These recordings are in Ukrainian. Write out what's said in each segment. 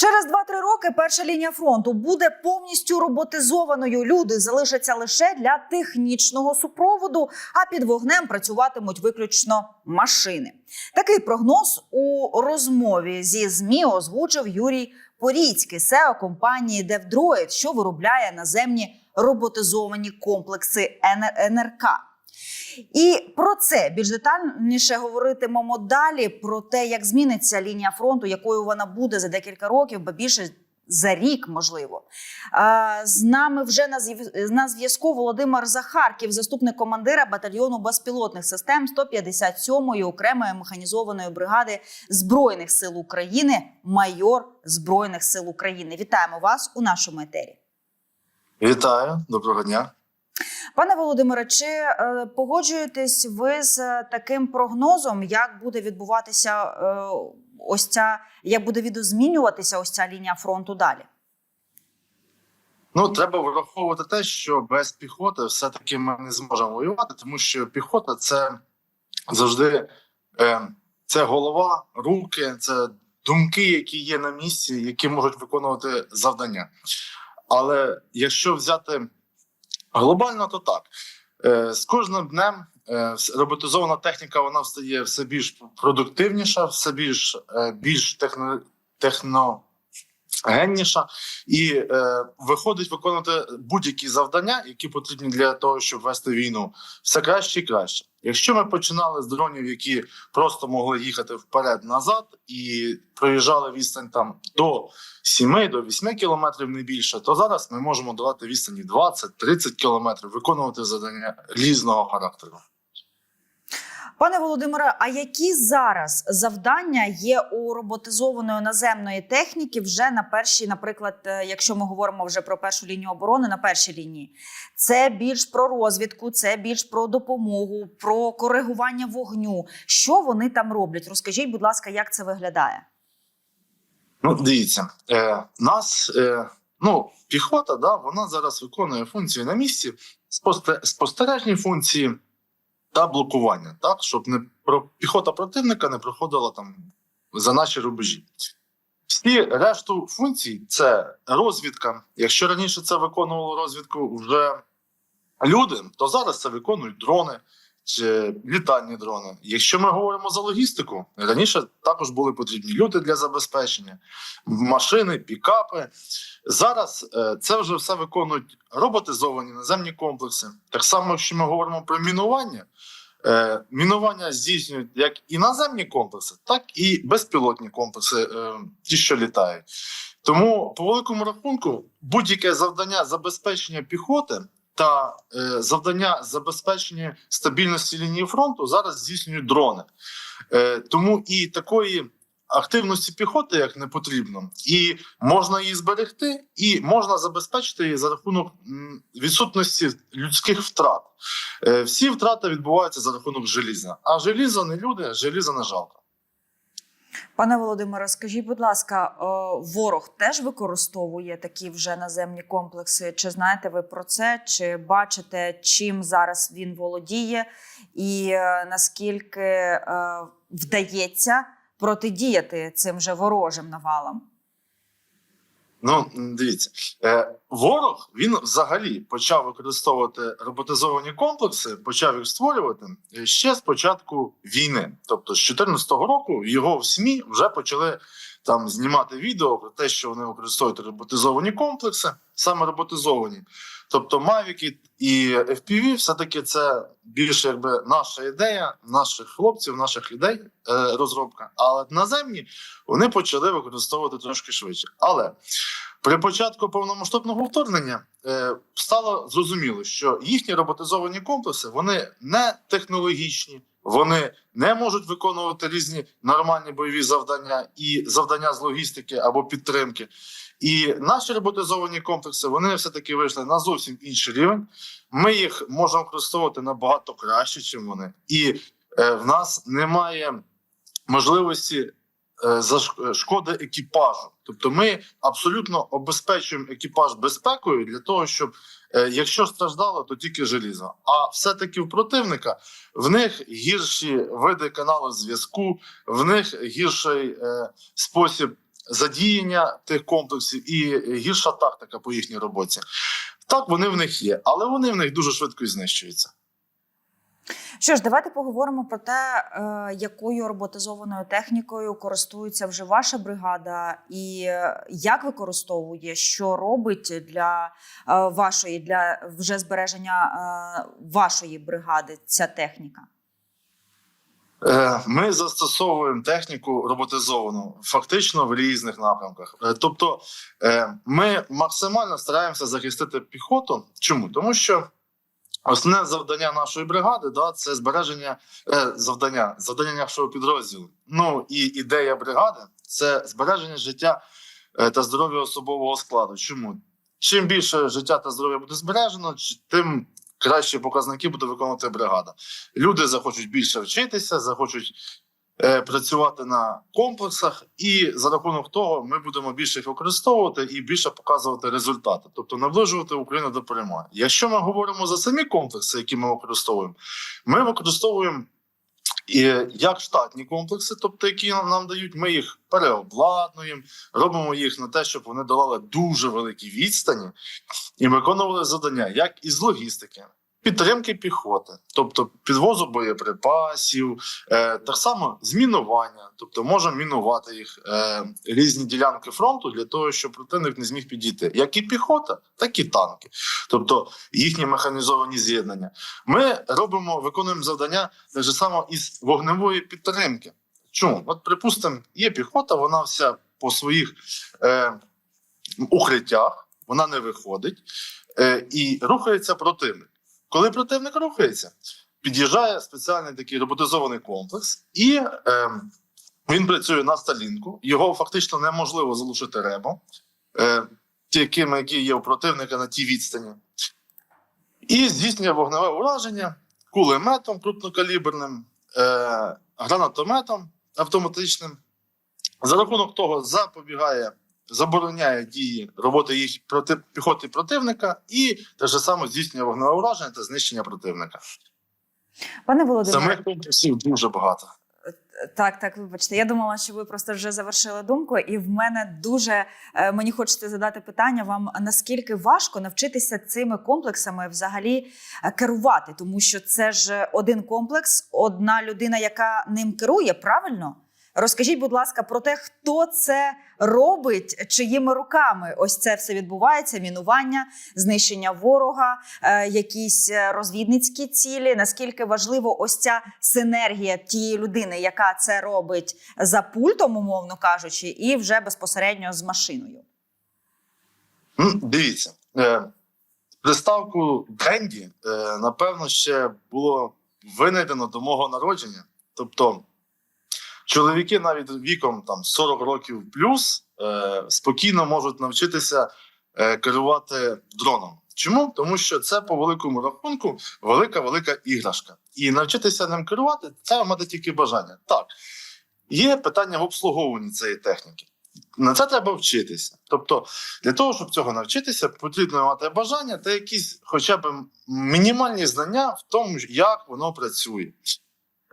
Через 2-3 роки перша лінія фронту буде повністю роботизованою. Люди залишаться лише для технічного супроводу, а під вогнем працюватимуть виключно машини. Такий прогноз у розмові зі змі озвучив Юрій Поріцький, СЕО компанії DevDroid, що виробляє наземні роботизовані комплекси НР- НРК. І про це більш детальніше говоритимемо далі. Про те, як зміниться лінія фронту, якою вона буде за декілька років, ба більше за рік, можливо. З нами вже на зв'язку Володимир Захарків, заступник командира батальйону безпілотних систем 157-ї окремої механізованої бригади збройних сил України, майор збройних сил України. Вітаємо вас у нашому етері. Вітаю, доброго дня. Пане Володимире, чи е, погоджуєтесь ви з е, таким прогнозом, як буде відбуватися е, ось ця, як буде відозмінюватися ось ця лінія фронту далі? Ну треба враховувати те, що без піхоти все-таки ми не зможемо воювати, тому що піхота це завжди це голова, руки, це думки, які є на місці, які можуть виконувати завдання. Але якщо взяти глобально, то так. Е, з кожним днем е, роботизована техніка вона стає все більш продуктивніша, все більш, е, більш техно, техно генніша і е, виходить виконувати будь-які завдання, які потрібні для того, щоб вести війну, все краще і краще. Якщо ми починали з дронів, які просто могли їхати вперед-назад і проїжджали відстань там до 7 до 8 кілометрів не більше, то зараз ми можемо давати відстані 20-30 кілометрів, виконувати завдання різного характеру. Пане Володимире, а які зараз завдання є у роботизованої наземної техніки вже на першій, наприклад, е, якщо ми говоримо вже про першу лінію оборони, на першій лінії? Це більш про розвідку, це більш про допомогу, про коригування вогню. Що вони там роблять? Розкажіть, будь ласка, як це виглядає? Ну, дивіться, е, нас е, ну піхота, да, вона зараз виконує функції на місці, спостережні функції та блокування, так щоб не про піхота противника не проходила там за наші рубежі. Всі решту функцій це розвідка. Якщо раніше це виконувало розвідку вже люди, то зараз це виконують дрони чи літальні дрони. Якщо ми говоримо за логістику, раніше також були потрібні люди для забезпечення, машини, пікапи. Зараз е, це вже все виконують роботизовані наземні комплекси. Так само, якщо ми говоримо про мінування, е, мінування здійснюють як і наземні комплекси, так і безпілотні комплекси, е, ті, що літають. Тому, по великому рахунку, будь-яке завдання забезпечення піхоти та е, завдання забезпечення стабільності лінії фронту зараз здійснюють дрони. Е, тому і такої активності піхоти як не потрібно, і можна її зберегти, і можна забезпечити її за рахунок відсутності людських втрат. Е, всі втрати відбуваються за рахунок желіза. А желізо не люди, желізо не жалко. Пане Володимире, скажіть, будь ласка, е, ворог теж використовує такі вже наземні комплекси? Чи знаєте ви про це? Чи бачите, чим зараз він володіє, і е, наскільки е, вдається протидіяти цим же ворожим навалам? Ну, дивіться, е, ворог він взагалі почав використовувати роботизовані комплекси, почав їх створювати е, ще з початку війни. Тобто, з 2014 року його в СМІ вже почали там знімати відео про те, що вони використовують роботизовані комплекси, саме роботизовані. Тобто, Мавіки і FPV все-таки це більше якби наша ідея, наших хлопців, наших людей е, розробка. Але наземні вони почали використовувати трошки швидше. Але при початку повномасштабного вторгнення е, стало зрозуміло, що їхні роботизовані комплекси вони не технологічні, вони не можуть виконувати різні нормальні бойові завдання і завдання з логістики або підтримки. І наші роботизовані комплекси вони все таки вийшли на зовсім інший рівень. Ми їх можемо використовувати набагато краще, ніж вони, і е, в нас немає можливості е, заш- шкоди екіпажу. Тобто, ми абсолютно обезпечуємо екіпаж безпекою для того, щоб е, якщо страждало, то тільки желізо. А все-таки в противника в них гірші види каналу зв'язку, в них гірший е, спосіб задіяння тих комплексів і гірша тактика по їхній роботі. Так, вони в них є, але вони в них дуже швидко і знищуються. Що ж, давайте поговоримо про те, е, якою роботизованою технікою користується вже ваша бригада, і е, як використовує, що робить для е, вашої для вже збереження вашої бригади ця техніка. Ми застосовуємо техніку роботизовану фактично в різних напрямках. Тобто, ми максимально стараємося захистити піхоту. Чому? Тому що основне завдання нашої бригади да, це збереження е, завдання, завдання нашого підрозділу. Ну і ідея бригади це збереження життя е, та здоров'я особового складу. Чому? Чим більше життя та здоров'я буде збережено, тим кращі показники буде виконувати бригада. Люди захочуть більше вчитися, захочуть працювати на комплексах, і за рахунок того ми будемо більше їх використовувати і більше показувати результати, тобто наближувати Україну до перемоги. Якщо ми говоримо за самі комплекси, які ми використовуємо, ми використовуємо. І як штатні комплекси, тобто які нам, дають, ми їх переобладнуємо, робимо їх на те, щоб вони долали дуже великі відстані і виконували завдання, як із логістики, підтримки піхоти, тобто підвозу боєприпасів, е, так само змінування, тобто можемо мінувати їх е, різні ділянки фронту для того, щоб противник не зміг підійти, як і піхота, так і танки, тобто їхні механізовані з'єднання. Ми робимо, виконуємо завдання так само із вогневої підтримки. Чому? От, припустимо, є піхота, вона вся по своїх е, укриттях, вона не виходить е, і рухається противник. Коли противник рухається, під'їжджає спеціальний такий роботизований комплекс, і е, він працює на сталінку. Його фактично неможливо залишити ребом, е, такими, які є у противника на тій відстані, і здійснює вогневе ураження кулеметом крупнокаліберним, е, гранатометом автоматичним. За рахунок того запобігає, забороняє дії роботи їх проти піхоти противника і те ж саме здійснює вогневе ураження та знищення противника. Пане Володимире, Самих комплексів дуже багато. Так, так, вибачте. Я думала, що ви просто вже завершили думку, і в мене дуже е, мені хочеться задати питання вам: наскільки важко навчитися цими комплексами взагалі е, керувати, тому що це ж один комплекс, одна людина, яка ним керує, правильно? Розкажіть, будь ласка, про те, хто це робить, чиїми руками ось це все відбувається: мінування, знищення ворога, е, якісь е, розвідницькі цілі. Наскільки важливо ось ця синергія тієї людини, яка це робить за пультом, умовно кажучи, і вже безпосередньо з машиною. Дивіться, е, приставку бренді, е, напевно, ще було винайдено до мого народження. Тобто, чоловіки навіть віком там 40 років плюс е, спокійно можуть навчитися е, керувати дроном. Чому? Тому що це по великому рахунку велика велика іграшка. І навчитися ним керувати це мати тільки бажання. Так, є питання в обслуговуванні цієї техніки. На це треба вчитися. Тобто, для того, щоб цього навчитися, потрібно мати бажання та якісь, хоча б мінімальні знання в тому, як воно працює.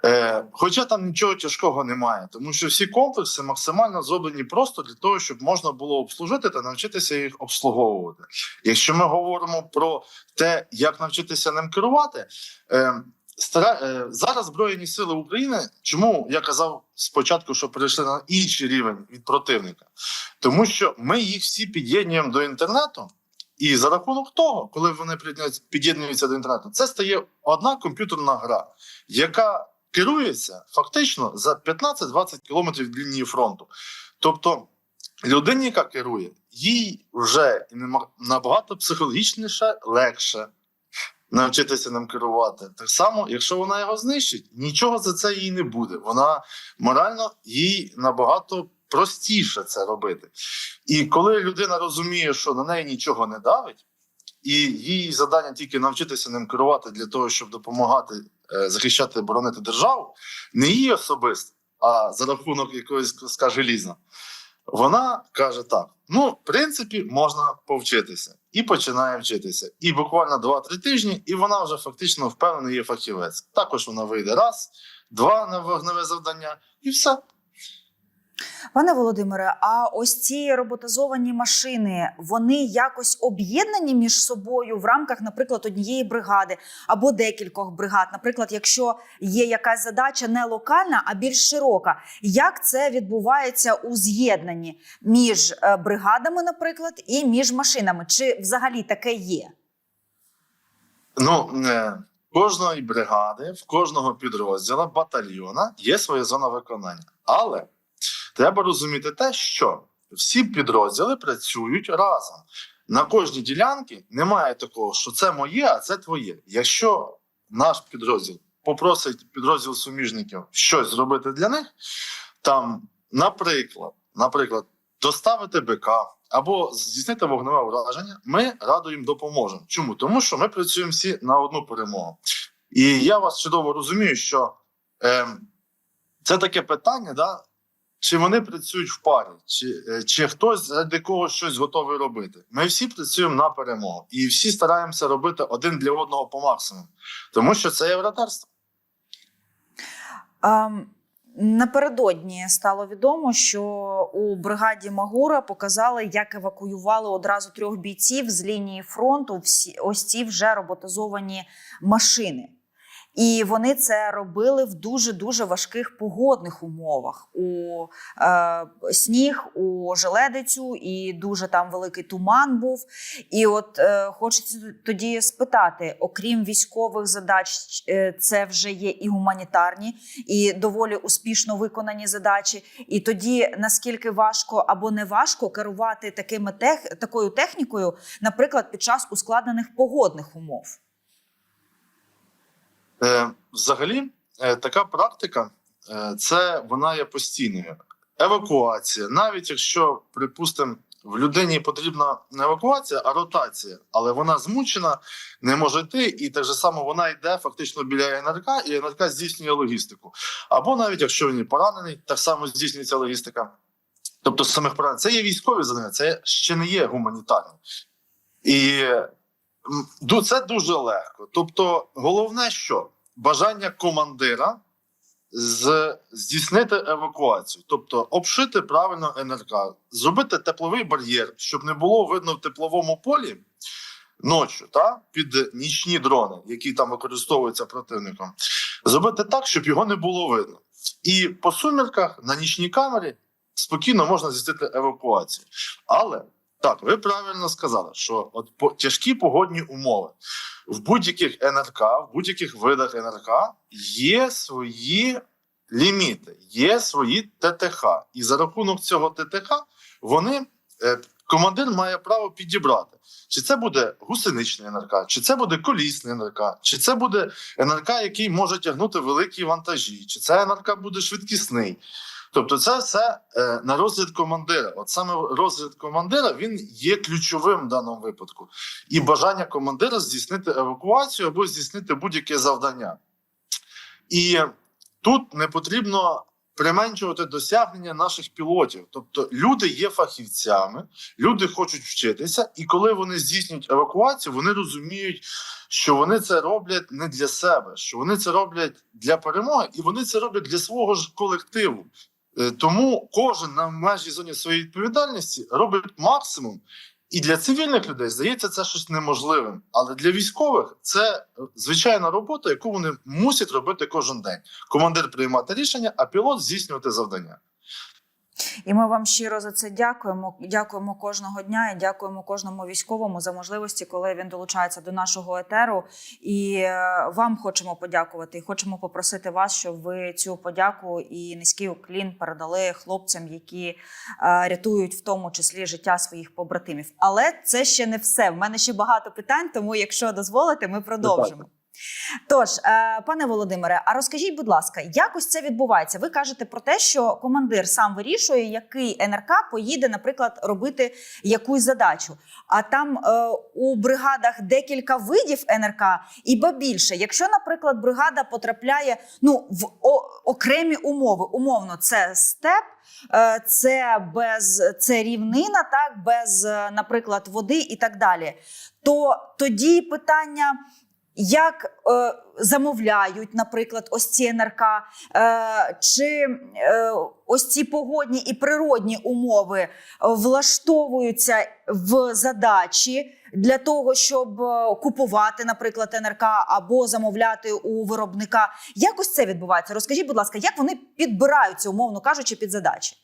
Е, хоча там нічого тяжкого немає, тому що всі комплекси максимально зроблені просто для того, щоб можна було обслужити та навчитися їх обслуговувати. Якщо ми говоримо про те, як навчитися ним керувати, е, стара, е, зараз Збройні Сили України, чому я казав спочатку, що перейшли на інший рівень від противника, тому що ми їх всі під'єднуємо до інтернету. І за рахунок того, коли вони під'єднуються- до інтернету, це стає одна комп'ютерна гра, яка керується фактично за 15-20 кілометрів від лінії фронту. Тобто людині, яка керує, їй вже набагато психологічніше, легше навчитися ним керувати. Так само, якщо вона його знищить, нічого за це їй не буде. Вона морально їй набагато простіше це робити. І коли людина розуміє, що на неї нічого не давить, і її завдання тільки навчитися ним керувати для того, щоб допомагати захищати боронити державу, не її особисто, а за рахунок якоїсь куска желіза, вона каже так: ну, в принципі, можна повчитися. І починає вчитися. І буквально 2-3 тижні, і вона вже фактично впевнений є фахівець. Також вона вийде раз, два на вогневе завдання, і все. Пане Володимире, а ось ці роботизовані машини, вони якось об'єднані між собою в рамках, наприклад, однієї бригади або декількох бригад. Наприклад, якщо є якась задача не локальна, а більш широка, як це відбувається у з'єднанні між е, бригадами, наприклад, і між машинами? Чи взагалі таке є? Ну, е, кожної бригади, в кожного підрозділу, батальйона є своя зона виконання. Але треба розуміти те, що всі підрозділи працюють разом. На кожній ділянці немає такого, що це моє, а це твоє. Якщо наш підрозділ попросить підрозділ суміжників щось зробити для них, там, наприклад, наприклад, доставити БК або здійснити вогневе враження, ми радо їм допоможемо. Чому? Тому що ми працюємо всі на одну перемогу. І я вас чудово розумію, що е, це таке питання, да, чи вони працюють в парі, чи, е, чи хтось заради когось щось готовий робити. Ми всі працюємо на перемогу і всі стараємося робити один для одного по максимуму, тому що це є братерство. Ем, Напередодні стало відомо, що у бригаді Магура показали, як евакуювали одразу трьох бійців з лінії фронту. Всі ось ці вже роботизовані машини. І вони це робили в дуже дуже важких погодних умовах. У е, сніг, у желедицю, і дуже там великий туман був. І от е, хочеться тоді спитати: окрім військових задач, е, це вже є і гуманітарні, і доволі успішно виконані задачі. І тоді наскільки важко або не важко керувати такими тех, такою технікою, наприклад, під час ускладнених погодних умов. Е, взагалі, е, така практика е, це вона є постійною. Евакуація, навіть якщо, припустимо, в людині потрібна не евакуація, а ротація, але вона змучена, не може йти, і так же само вона йде фактично біля НРК, і НРК здійснює логістику. Або навіть якщо він поранений, так само здійснюється логістика. Тобто, з самих поранень, це є військові завдання, це ще не є гуманітарні. І це дуже легко. Тобто, головне, що бажання командира з, здійснити евакуацію, тобто обшити правильно НРК, зробити тепловий бар'єр, щоб не було видно в тепловому полі ночі, та під нічні дрони, які там використовуються противником, зробити так, щоб його не було видно. І по сумірках на нічній камері спокійно можна здійснити евакуацію. Але так, ви правильно сказали, що от по тяжкі погодні умови в будь-яких НРК, в будь-яких видах НРК є свої ліміти, є свої ТТХ. І за рахунок цього ТТХ вони е, командир має право підібрати. Чи це буде гусеничний НРК, чи це буде колісний НРК, чи це буде НРК, який може тягнути великі вантажі, чи це НРК буде швидкісний. Тобто, це все е, на розгляд командира. От саме розгляд командира він є ключовим в даному випадку, і бажання командира здійснити евакуацію або здійснити будь-яке завдання. І тут не потрібно применшувати досягнення наших пілотів. Тобто, люди є фахівцями, люди хочуть вчитися, і коли вони здійснюють евакуацію, вони розуміють, що вони це роблять не для себе, що вони це роблять для перемоги, і вони це роблять для свого ж колективу. Е, Тому кожен на межі зоні своєї відповідальності робить максимум. І для цивільних людей здається це щось неможливим. Але для військових це е, звичайна робота, яку вони мусять робити кожен день. Командир приймати рішення, а пілот здійснювати завдання. І ми вам щиро за це дякуємо. Дякуємо кожного дня і дякуємо кожному військовому за можливості, коли він долучається до нашого етеру. І е, вам хочемо подякувати. І хочемо попросити вас, щоб ви цю подяку і низький уклін передали хлопцям, які е, рятують в тому числі життя своїх побратимів. Але це ще не все. В мене ще багато питань, тому якщо дозволите, ми продовжимо. Тож, е, пане Володимире, а розкажіть, будь ласка, як ось це відбувається? Ви кажете про те, що командир сам вирішує, який НРК поїде, наприклад, робити якусь задачу. А там е, у бригадах декілька видів НРК, і ба більше, якщо, наприклад, бригада потрапляє ну в окремі умови, умовно, це степ. е, Це без це рівнина, так без, е, наприклад, води і так далі. То тоді питання як е, замовляють, наприклад, ось ці НРК, е, чи е, ось ці погодні і природні умови влаштовуються в задачі для того, щоб е, купувати, наприклад, НРК або замовляти у виробника. Як ось це відбувається? Розкажіть, будь ласка, як вони підбираються, умовно кажучи, під задачі?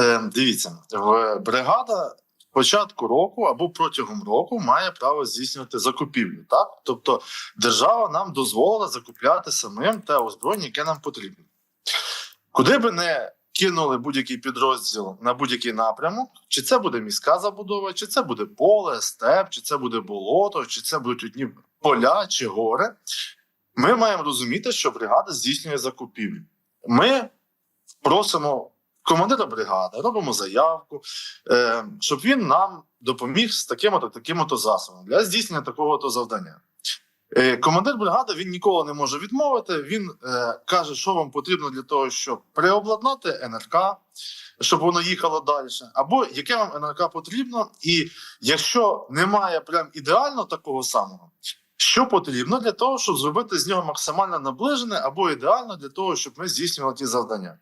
Е, дивіться, в бригада початку року або протягом року має право здійснювати закупівлю. Так, тобто держава нам дозволила закупляти самим те озброєння, яке нам потрібно. Куди би не кинули будь-який підрозділ на будь-який напрямок, чи це буде міська забудова, чи це буде поле, степ, чи це буде болото, чи це будуть одні поля чи гори. Ми маємо розуміти, що бригада здійснює закупівлю. Ми просимо командира бригади, робимо заявку, е, щоб він нам допоміг з такими-то такими-то засобами для здійснення такого-то завдання. Е, командир бригади він ніколи не може відмовити. Він е, каже, що вам потрібно для того, щоб переобладнати НРК, щоб воно їхало далі, або яке вам НРК потрібно, і якщо немає прям ідеально такого самого. Що потрібно для того, щоб зробити з нього максимально наближене або ідеально для того, щоб ми здійснювали ті завдання.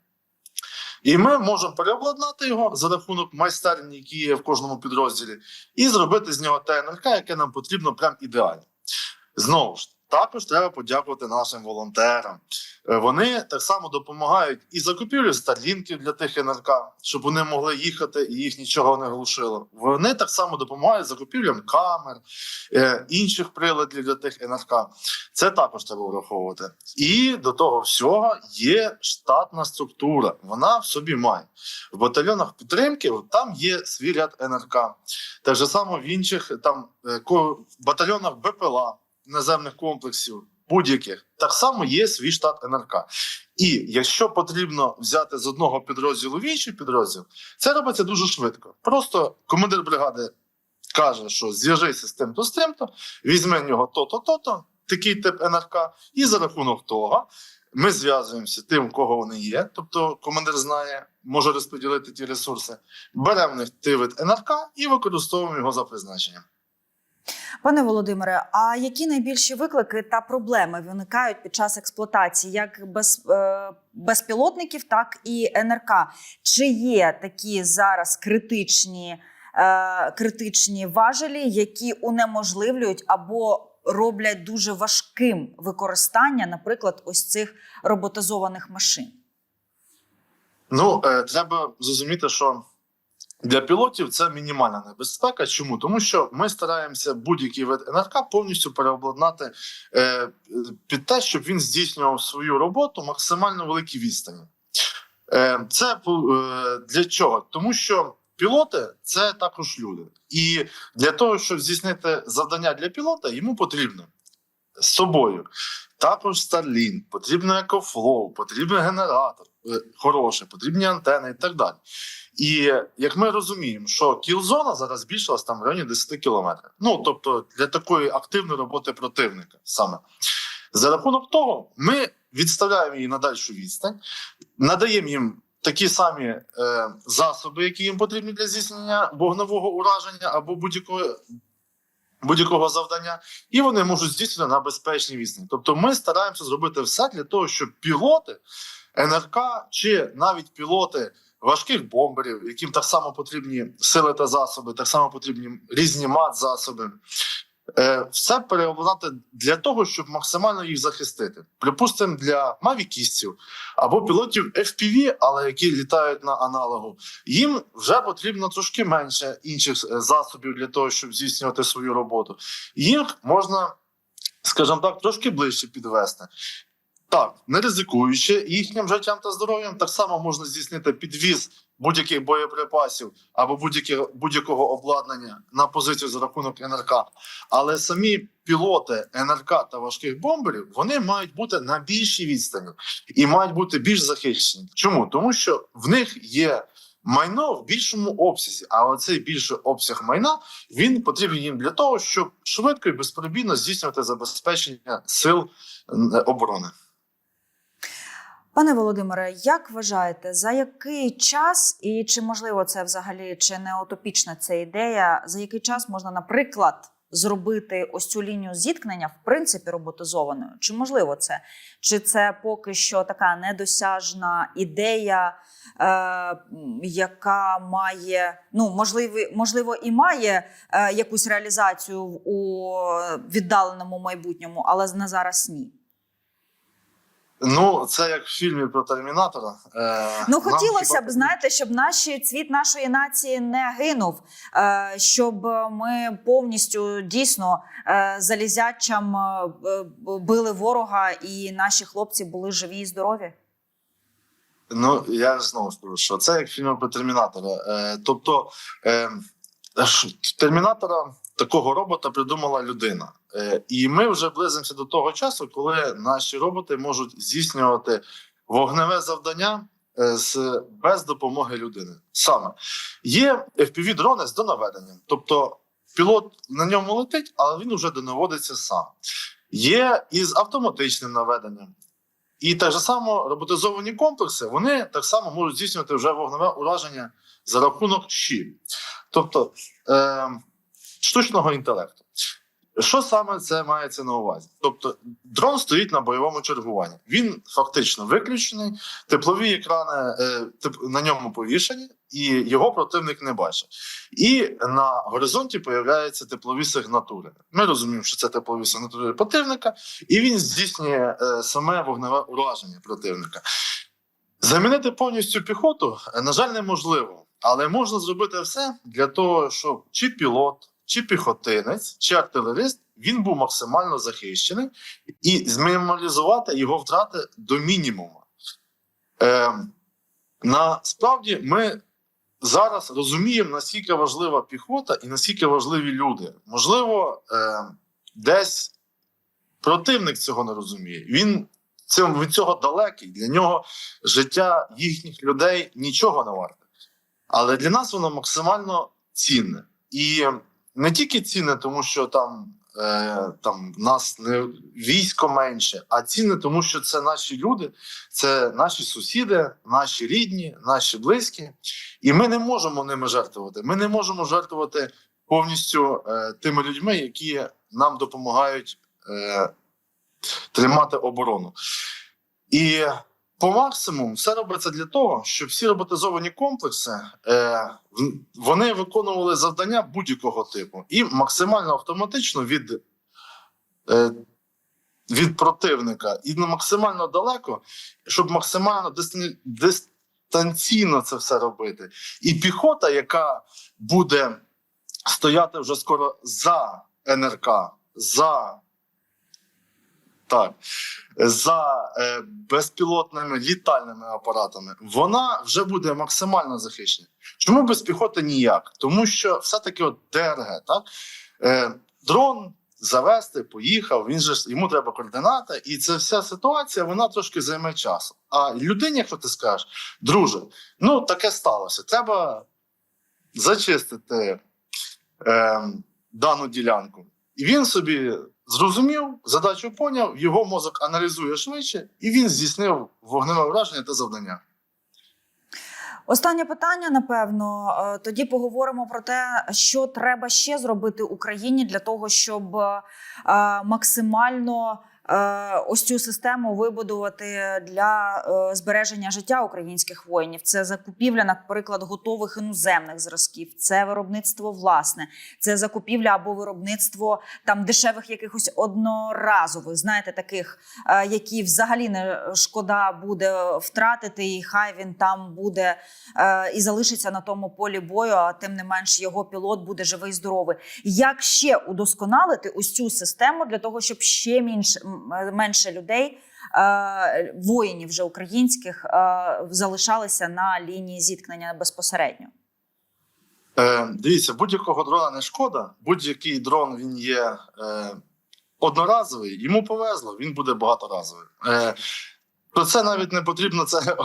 І ми можемо переобладнати його за рахунок майстерні, які є в кожному підрозділі, і зробити з нього те НРК, яке нам потрібно прям ідеально. Знову ж також треба подякувати нашим волонтерам. Е, Вони так само допомагають і закупівлю старлінків для тих НРК, щоб вони могли їхати і їх нічого не глушило. Вони так само допомагають закупівлям камер, е, інших приладів для тих НРК. Це також треба враховувати. І до того всього є штатна структура. Вона в собі має в батальйонах підтримки. Там є свій ряд НРК. Так же само в інших там е, батальйонах БПЛА наземних комплексів. Будь-яких так само є свій штат НРК, і якщо потрібно взяти з одного підрозділу в інший підрозділ, це робиться дуже швидко. Просто командир бригади каже, що зв'яжися з тим-то з тим-то, візьме в нього то-то, то-то, такий тип НРК, і за рахунок того ми зв'язуємося тим, кого вони є. Тобто командир знає, може розподілити ті ресурси, беремо в них той вид НРК і використовуємо його за призначенням. Пане Володимире, а які найбільші виклики та проблеми виникають під час експлуатації як без, е, безпілотників, так і НРК? Чи є такі зараз критичні, е, критичні важелі, які унеможливлюють або роблять дуже важким використання, наприклад, ось цих роботизованих машин? Ну, е, треба зрозуміти, що для пілотів це мінімальна небезпека. Чому? Тому що ми стараємося будь-який вид НРК повністю переобладнати е, під те, щоб він здійснював свою роботу максимально великій відстані. Е, це е, для чого? Тому що пілоти це також люди. І для того, щоб здійснити завдання для пілота, йому потрібно з собою також Starlink, потрібно EcoFlow, потрібен генератор е, хороший, потрібні антени і так далі. І як ми розуміємо, що кілзона зараз збільшилась там в районі 10 кілометрів. Ну тобто для такої активної роботи противника саме. За рахунок того, ми відставляємо її на дальшу відстань, надаємо їм такі самі е, засоби, які їм потрібні для здійснення вогневого ураження або будь-якого будь-якого завдання, і вони можуть здійснити на безпечній відстані. Тобто, ми стараємося зробити все для того, щоб пілоти НРК чи навіть пілоти важких бомберів, яким так само потрібні сили та засоби, так само потрібні різні мат-засоби. Е, Все переобладнати для того, щоб максимально їх захистити. Припустимо, для мавікістів або пілотів FPV, але які літають на аналогу, їм вже потрібно трошки менше інших е, засобів для того, щоб здійснювати свою роботу. Їх можна, скажімо так, трошки ближче підвести. Так, не ризикуючи їхнім життям та здоров'ям, так само можна здійснити підвіз будь-яких боєприпасів або будь-якого будь-якого обладнання на позицію за рахунок НРК. Але самі пілоти НРК та важких бомберів вони мають бути на більшій відстані і мають бути більш захищені. Чому? Тому що в них є майно в більшому обсязі, а оцей більший обсяг майна він потрібен їм для того, щоб швидко і безперебійно здійснювати забезпечення сил оборони. Пане Володимире, як вважаєте, за який час, і чи можливо це взагалі чи не утопічна ця ідея, за який час можна, наприклад, зробити ось цю лінію зіткнення в принципі роботизованою? Чи можливо це? Чи це поки що така недосяжна ідея, е, яка має, ну можливо, можливо, і має е, якусь реалізацію у віддаленому майбутньому, але на зараз ні? Ну, це як в фільмі про термінатора. Е, Ну хотілося хіба- б, знаєте, щоб наші цвіт нашої нації не гинув, е, щоб ми повністю дійсно е, залізячам е, били ворога, і наші хлопці були живі і здорові. Ну, я знову скажу, що це як фільм про термінатора. Е, тобто, е, термінатора такого робота придумала людина. Е, і ми вже близимося до того часу, коли наші роботи можуть здійснювати вогневе завдання е, з, без допомоги людини. Саме є fpv дрони з донаведенням. Тобто пілот на ньому летить, але він вже донаводиться сам. Є із автоматичним наведенням. І так же само роботизовані комплекси вони так само можуть здійснювати вже вогневе ураження за рахунок щі, тобто е, штучного інтелекту. Що саме це мається на увазі? Тобто, дрон стоїть на бойовому чергуванні. Він фактично виключений, теплові екрани е, на ньому повішені, і його противник не бачить. І на горизонті появляються теплові сигнатури. Ми розуміємо, що це теплові сигнатури противника, і він здійснює е, саме вогневе ураження противника. Замінити повністю піхоту, на жаль, неможливо, але можна зробити все для того, щоб чи пілот, чи піхотинець, чи артилерист він був максимально захищений і змінімалізувати його втрати до мінімуму. Е, насправді ми зараз розуміємо, наскільки важлива піхота і наскільки важливі люди. Можливо, е, десь противник цього не розуміє. Він цим, від цього далекий. Для нього життя їхніх людей нічого не варте. Але для нас воно максимально цінне. І не тільки цінне, тому що там, е, там нас не військо менше, а цінне, тому що це наші люди, це наші сусіди, наші рідні, наші близькі. І ми не можемо ними жертвувати. Ми не можемо жертвувати повністю е, тими людьми, які нам допомагають е, тримати оборону. І по максимуму все робиться для того, щоб всі роботизовані комплекси е, вони виконували завдання будь-якого типу і максимально автоматично від, е, від противника і максимально далеко, щоб максимально дистан- дистанційно це все робити. І піхота, яка буде стояти вже скоро за НРК, за так, за е, безпілотними літальними апаратами, вона вже буде максимально захищена. Чому без піхоти ніяк? Тому що все-таки от ДРГ, так? Е, дрон завести, поїхав, він же йому треба координати, і ця вся ситуація вона трошки займе часу. А людині, якщо ти скажеш, друже, ну таке сталося. Треба зачистити е, дану ділянку. І він собі зрозумів, задачу поняв, його мозок аналізує швидше, і він здійснив вогневе враження та завдання. Останнє питання, напевно. Е, Тоді поговоримо про те, що треба ще зробити Україні для того, щоб е, максимально ось цю систему вибудувати для е, збереження життя українських воїнів. Це закупівля, наприклад, готових іноземних зразків, це виробництво власне, це закупівля або виробництво там дешевих якихось одноразових, знаєте, таких, е, які взагалі не шкода буде втратити, і хай він там буде е, і залишиться на тому полі бою, а тим не менш його пілот буде живий, здоровий. Як ще удосконалити ось цю систему для того, щоб ще менше, менше людей, е, воїнів вже українських, е, залишалися на лінії зіткнення безпосередньо? Е, дивіться, будь-якого дрона не шкода. Будь-який дрон він є е, одноразовий, йому повезло, він буде багаторазовий. Е, про це навіть не потрібно це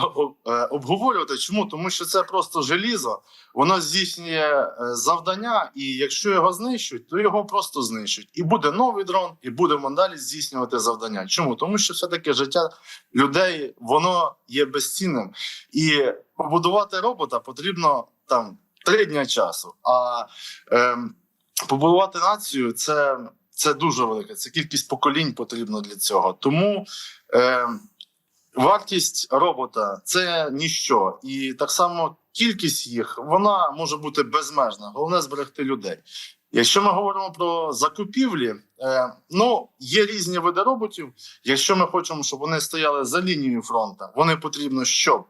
е, обговорювати. Чому? Тому що це просто желізо, воно здійснює е, завдання, і якщо його знищують, то його просто знищують. І буде новий дрон, і будемо далі здійснювати завдання. Чому? Тому що все-таки життя людей воно є безцінним. І побудувати робота потрібно там три дня часу. А ем, побудувати націю це, це дуже велике. Це кількість поколінь потрібно для цього. Тому е, вартість робота це ніщо. І так само кількість їх вона може бути безмежна. Головне зберегти людей. Якщо ми говоримо про закупівлі, е, ну є різні види роботів. Якщо ми хочемо, щоб вони стояли за лінією фронту, вони потрібно, щоб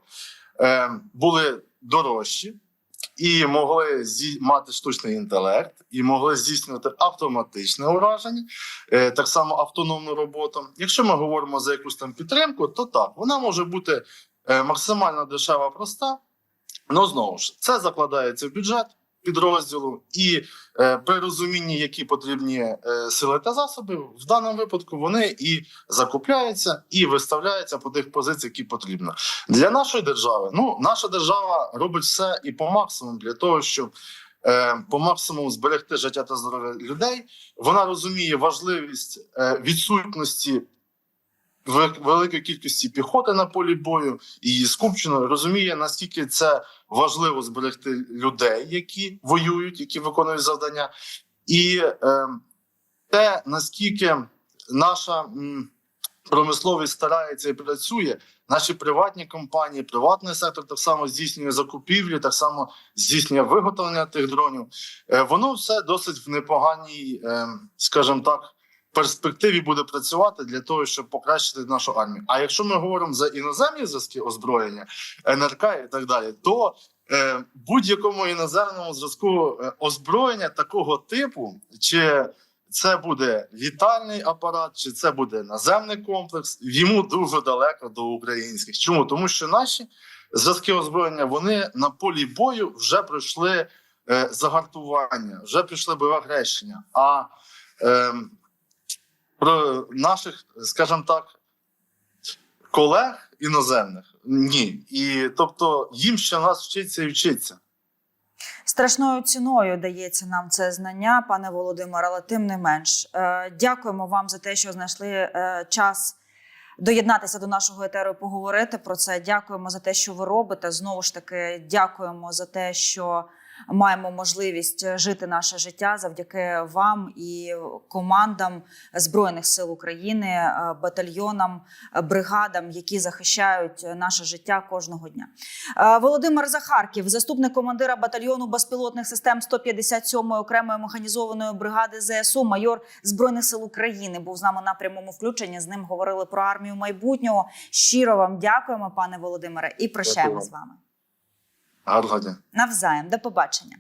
е, були дорожчі і могли мати штучний інтелект, і могли здійснювати автоматичне ураження, е, так само автономну роботу. Якщо ми говоримо за якусь там підтримку, то так вона може бути е, максимально дешева, проста. Ну знову ж це закладається в бюджет підрозділу, і е, при розумінні, які потрібні е, сили та засоби, в даному випадку вони і закупляються, і виставляються по тих позиціях, які потрібно для нашої держави. Ну, наша держава робить все і по максимуму для того, щоб е, по максимуму зберегти життя та здоров'я людей. Вона розуміє важливість е, відсутності великої кількості піхоти на полі бою і скупчено розуміє наскільки це важливо зберегти людей, які воюють, які виконують завдання, і е, те наскільки наша м, промисловість старається і працює. Наші приватні компанії, приватний сектор так само здійснює закупівлі, так само здійснює виготовлення тих дронів. Е, воно все досить в непоганій, е, скажімо так, перспективі буде працювати для того, щоб покращити нашу армію. А якщо ми говоримо за іноземні зв'язки озброєння, НРК і так далі, то е, будь-якому іноземному зв'язку е, озброєння такого типу, чи це буде літальний апарат, чи це буде наземний комплекс, йому дуже далеко до українських. Чому? Тому що наші зв'язки озброєння вони на полі бою вже пройшли е, загартування, вже пройшли бойове хрещення. А е, про наших, скажімо так, колег іноземних ні. І тобто їм ще нас вчиться і вчиться. Страшною ціною дається нам це знання, пане Володимире, але тим не менш. Е, Дякуємо вам за те, що знайшли е, час доєднатися до нашого етеру і поговорити про це. Дякуємо за те, що ви робите. Знову ж таки, дякуємо за те, що маємо можливість жити наше життя завдяки вам і командам Збройних сил України, е, батальйонам, е, бригадам, які захищають наше життя кожного дня. Е, Володимир Захарків, заступник командира батальйону безпілотних систем 157-ї окремої механізованої бригади ЗСУ, майор збройних сил України, був з нами на прямому включенні. З ним говорили про армію майбутнього. Щиро вам дякуємо, пане Володимире, і прощаємо Дякую. з вами. Гарного дня. Навзаєм, до побачення.